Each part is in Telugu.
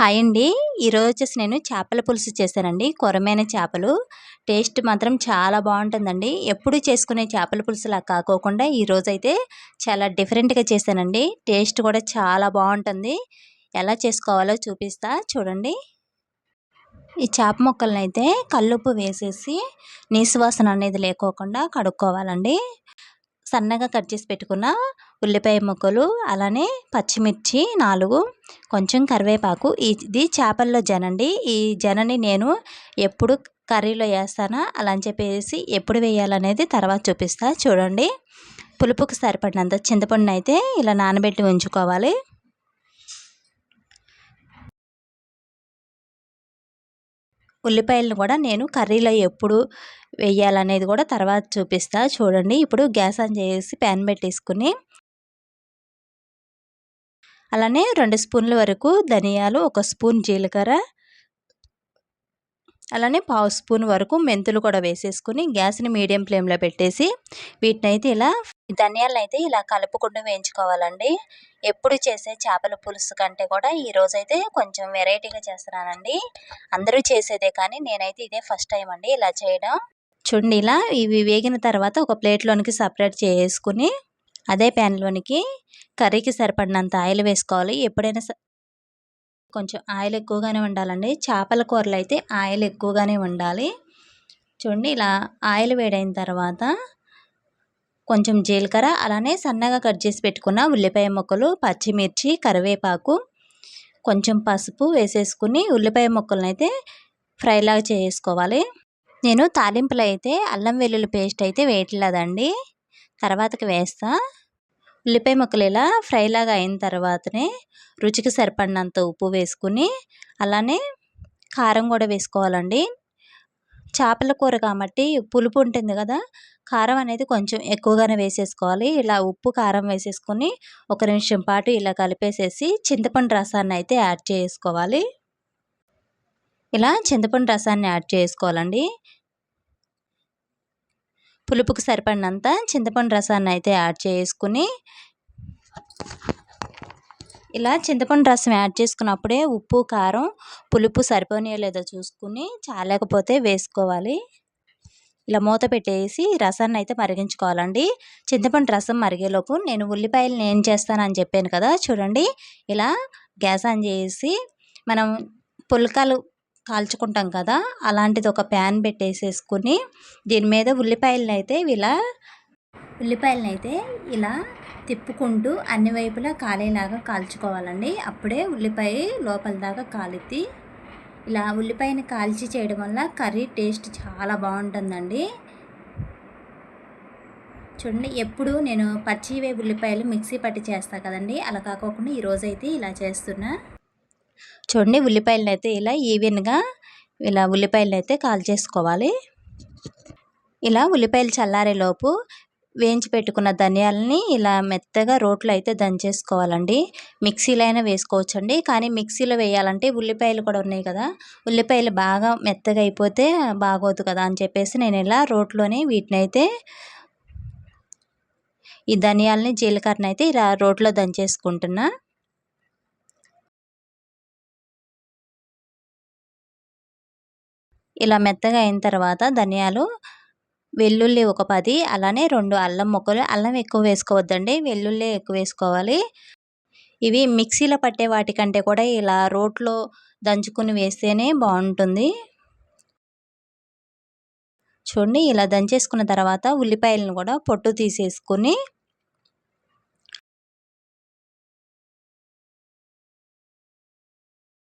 హాయ్ అండి. ఈరోజు వచ్చేసి నేను చేపల పులుసు చేశానండి. కొరమైన చేపలు. టేస్ట్ మాత్రం చాలా బాగుంటుందండి. ఎప్పుడు చేసుకునే చేపల పులుసులా కాకోకుండా ఈరోజైతే చాలా డిఫరెంట్గా చేశానండి. టేస్ట్ కూడా చాలా బాగుంటుంది. ఎలా చేసుకోవాలో చూపిస్తా. చూడండి. ఈ చేప ముక్కలను అయితే కల్లుప్పు వేసేసి నీసువాసన అనేది లేకోకుండా కడుక్కోవాలండి. సన్నగా కట్ చేసి పెట్టుకున్న ఉల్లిపాయ ముక్కలు అలానే పచ్చిమిర్చి నాలుగు కొంచెం కరివేపాకు. ఇది చేపల్లో జనండి. ఈ జనని నేను ఎప్పుడు కర్రీలో వేస్తానా అలా అని చెప్పేసి ఎప్పుడు వేయాలనేది తర్వాత చూపిస్తా. చూడండి. పులుపుకు సరిపడినంత చింతపండుని అయితే ఇలా నానబెట్టి ఉంచుకోవాలి. ఉల్లిపాయలను కూడా నేను కర్రీలో ఎప్పుడు వేయాలనేది కూడా తర్వాత చూపిస్తా. చూడండి ఇప్పుడు గ్యాస్ ఆన్ చేసి ప్యాన్ పెట్టేసుకుని అలానే రెండు స్పూన్ల వరకు ధనియాలు ఒక స్పూన్ జీలకర్ర అలానే పావు స్పూన్ వరకు మెంతులు కూడా వేసేసుకుని గ్యాస్ని మీడియం ఫ్లేమ్లో పెట్టేసి వీటిని అయితే ఇలా ధనియాలను అయితే ఇలా కలుపుకుంటూ వేయించుకోవాలండి. ఎప్పుడు చేసే చేపల పులుసు కంటే కూడా ఈ రోజైతే కొంచెం వెరైటీగా చేస్తున్నానండి. అందరూ చేసేదే కానీ నేనైతే ఇదే ఫస్ట్ టైం అండి ఇలా చేయడం. చూడండి ఇలా ఇవి వేగిన తర్వాత ఒక ప్లేట్లోనికి సపరేట్ చేసుకుని అదే ప్యాన్లోనికి కర్రీకి సరిపడినంత ఆయిల్ వేసుకోవాలి. ఎప్పుడైనా కొంచెం ఆయిల్ ఎక్కువగానే ఉండాలండి చేపల కూరలు అయితే ఆయిల్ ఎక్కువగానే ఉండాలి చూడండి ఇలా ఆయిల్ వేడైన తర్వాత కొంచెం జీలకర్ర అలానే సన్నగా కట్ చేసి పెట్టుకున్న ఉల్లిపాయ ముక్కలు పచ్చిమిర్చి కరివేపాకు కొంచెం పసుపు వేసేసుకుని ఉల్లిపాయ ముక్కలను అయితే ఫ్రైలాగా చేసుకోవాలి. నేను తాలింపులు అయితే అల్లం వెల్లుల్లి పేస్ట్ అయితే వేయట్లేదండి. తర్వాతకి వేస్తా. ఉల్లిపాయ ముక్కలు ఇలా ఫ్రైలాగా అయిన తర్వాతనే రుచికి సరిపడినంత ఉప్పు వేసుకుని అలానే కారం కూడా వేసుకోవాలండి. చేపల కూర కాబట్టి పులుపు ఉంటుంది కదా కారం అనేది కొంచెం ఎక్కువగానే వేసేసుకోవాలి. ఇలా ఉప్పు కారం వేసేసుకొని ఒక నిమిషం పాటు ఇలా కలిపేసేసి చింతపండు రసాన్ని అయితే యాడ్ చేసుకోవాలి. ఇలా చింతపండు రసాన్ని యాడ్ చేసుకోవాలండి. పులుపుకు సరిపడినంత చింతపండు రసాన్ని అయితే యాడ్ చేసుకుని ఇలా చింతపండు రసం యాడ్ చేసుకున్నప్పుడే ఉప్పు కారం పులుపు సరిపోయో లేదో చూసుకుని చాలేకపోతే వేసుకోవాలి. ఇలా మూత పెట్టేసి రసాన్ని అయితే మరిగించుకోవాలండి. చింతపండు రసం మరిగేలోపు నేను ఉల్లిపాయలు ఏం చేస్తానని చెప్పాను కదా చూడండి. ఇలా గ్యాస్ ఆన్ చేసి మనం పుల్కాలు కాల్చుకుంటాం కదా అలాంటిది ఒక ప్యాన్ పెట్టేసేసుకుని దీని మీద ఉల్లిపాయలను అయితే ఇలా ఉల్లిపాయలను అయితే ఇలా తిప్పుకుంటూ అన్ని వైపులా కాలేలాగా కాల్చుకోవాలండి. అప్పుడే ఉల్లిపాయ లోపల దాకా కాలిద్ది ఇలా ఉల్లిపాయని కాల్చి చేయడం వల్ల కర్రీ టేస్ట్ చాలా బాగుంటుందండి. చూడండి ఎప్పుడు నేను పచ్చివే ఉల్లిపాయలు మిక్సీ పట్టి చేస్తా కదండి. అలా కాకోకుండా ఈరోజైతే ఇలా చేస్తున్నా. చూడండి ఉల్లిపాయలను అయితే ఇలా ఈవెన్గా ఇలా ఉల్లిపాయలను అయితే కాల్ చేసుకోవాలి. ఇలా ఉల్లిపాయలు చల్లారేలోపు వేయించి పెట్టుకున్న ధనియాలని ఇలా మెత్తగా రోట్లో అయితే దంచేసుకోవాలండి. మిక్సీలో అయినా వేసుకోవచ్చండి. కానీ మిక్సీలో వేయాలంటే ఉల్లిపాయలు కూడా ఉన్నాయి కదా. ఉల్లిపాయలు బాగా మెత్తగా అయిపోతే బాగోదు కదా అని చెప్పేసి నేను ఇలా రోట్లోనే వీటిని అయితే ఈ ధనియాలని జీలకర్రని అయితే ఇలా రోట్లో దంచేసుకుంటున్నా. ఇలా మెత్తగా అయిన తర్వాత ధనియాలు వెల్లుల్లి ఒక పది అలానే రెండు అల్లం ముక్కలు. అల్లం ఎక్కువ వేసుకోవద్దండి వెల్లుల్లి ఎక్కువ వేసుకోవాలి. ఇవి మిక్సీలో పట్టే వాటికంటే కూడా ఇలా రోట్లో దంచుకుని వేస్తేనే బాగుంటుంది. చూడండి ఇలా దంచేసుకున్న తర్వాత ఉల్లిపాయలను కూడా పొట్టు తీసేసుకుని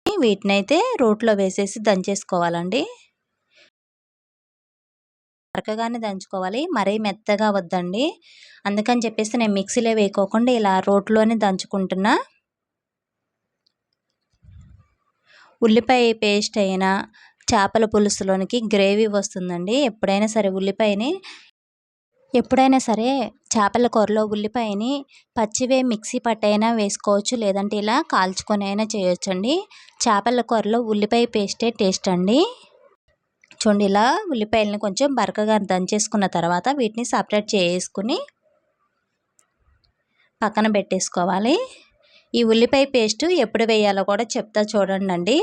వీటినైతే రోట్లో వేసేసి దంచేసుకోవాలండి. బరకగానే దంచుకోవాలి. మరీ మెత్తగా వద్దండి. అందుకని చెప్పేసి నేను మిక్సీలో వేయకోకుండా ఇలా రోట్లోనే దంచుకుంటున్నా. ఉల్లిపాయ పేస్ట్ అయినా చేపల పులుసులోనికి గ్రేవీ వస్తుందండి. ఎప్పుడైనా సరే ఉల్లిపాయని ఎప్పుడైనా సరే చేపల కూరలో ఉల్లిపాయని పచ్చివే మిక్సీ పట్టైనా వేసుకోవచ్చు. లేదంటే ఇలా కాల్చుకొని అయినా చేయొచ్చండి. చేపల కూరలో ఉల్లిపాయ పేస్టే టేస్ట్ అండి. చూడండి ఇలా ఉల్లిపాయలని కొంచెం బరకగా దంచేసుకున్న తర్వాత వీటిని సపరేట్ చేసుకుని పక్కన పెట్టేసుకోవాలి. ఈ ఉల్లిపాయ పేస్ట్ ఎప్పుడు వేయాలో కూడా చెప్తా చూడండి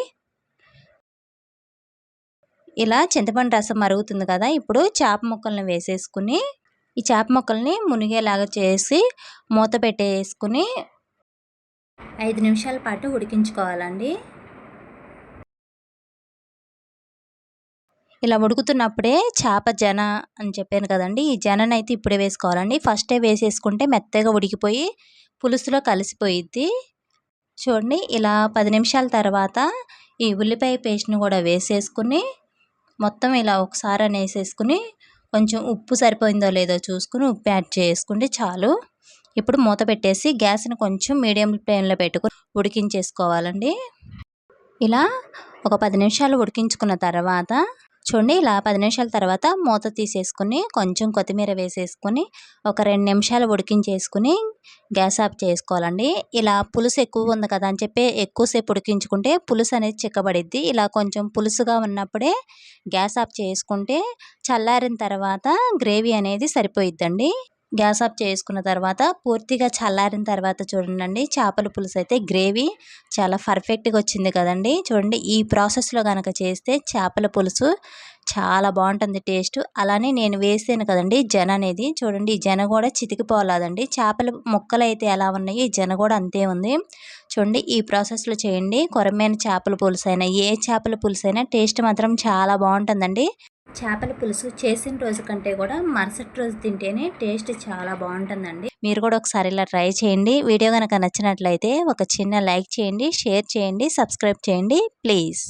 ఇలా చింతపండు రసం మరుగుతుంది కదా ఇప్పుడు చేప ముక్కల్ని వేసేసుకుని ఈ చేప ముక్కల్ని మునిగేలాగా చేసి మూత పెట్టేసుకుని ఐదు నిమిషాల పాటు ఉడికించుకోవాలండి. ఇలా ఉడుకుతున్నప్పుడే చేప జన అని చెప్పాను కదండి. ఈ జననైతే అయితే ఇప్పుడే వేసుకోవాలండి. ఫస్టే వేసేసుకుంటే మెత్తగా ఉడికిపోయి పులుసులో కలిసిపోయిద్ది. చూడండి ఇలా పది నిమిషాల తర్వాత ఈ ఉల్లిపాయ పేస్ట్ని కూడా వేసేసుకుని మొత్తం ఇలా ఒకసారి వేసేసుకుని కొంచెం ఉప్పు సరిపోయిందో లేదో చూసుకుని ఉప్పు యాడ్ చేసుకుంటే చాలు. ఇప్పుడు మూత పెట్టేసి గ్యాస్ని కొంచెం మీడియం ఫ్లేమ్లో పెట్టుకుని ఉడికించేసుకోవాలండి. ఇలా ఒక పది నిమిషాలు ఉడికించుకున్న తర్వాత చూడండి ఇలా పది నిమిషాల తర్వాత మూత తీసేసుకుని కొంచెం కొత్తిమీర వేసేసుకుని ఒక రెండు నిమిషాలు ఉడికించేసుకుని గ్యాస్ ఆఫ్ చేసుకోవాలండి. ఇలా పులుసు ఎక్కువ ఉంది కదా అని చెప్పి ఎక్కువసేపు ఉడికించుకుంటే పులుసు అనేది చిక్కబడిద్ది. ఇలా కొంచెం పులుసుగా ఉన్నప్పుడే గ్యాస్ ఆఫ్ చేసుకుంటే చల్లారిన తర్వాత గ్రేవీ అనేది సరిపోయిద్దండి. గ్యాస్ ఆఫ్ చేసుకున్న తర్వాత పూర్తిగా చల్లారిన తర్వాత చూడండి చేపల పులుసు అయితే గ్రేవీ చాలా పర్ఫెక్ట్గా వచ్చింది కదండి. చూడండి ఈ ప్రాసెస్లో కనుక చేస్తే చేపల పులుసు చాలా బాగుంటుంది టేస్ట్. అలానే నేను వేసాను కదండి జన అనేది. చూడండి జన కూడా చితికిపోలేదండి. చేపల ముక్కలు అయితే ఎలా ఉన్నాయి జన కూడా అంతే ఉంది. చూడండి ఈ ప్రాసెస్లో చేయండి. కొరమైన చేపల పులుసు అయినా ఏ చేపల పులుసు అయినా టేస్ట్ మాత్రం చాలా బాగుంటుందండి. చేపల పులుసు చేసిన రోజు కంటే కూడా మరుసటి రోజు తింటేనే టేస్ట్ చాలా బాగుంటుందండి. మీరు కూడా ఒకసారి ఇలా ట్రై చేయండి. వీడియో కనుక నచ్చినట్లయితే ఒక చిన్న లైక్ చేయండి షేర్ చేయండి సబ్స్క్రైబ్ చేయండి ప్లీజ్.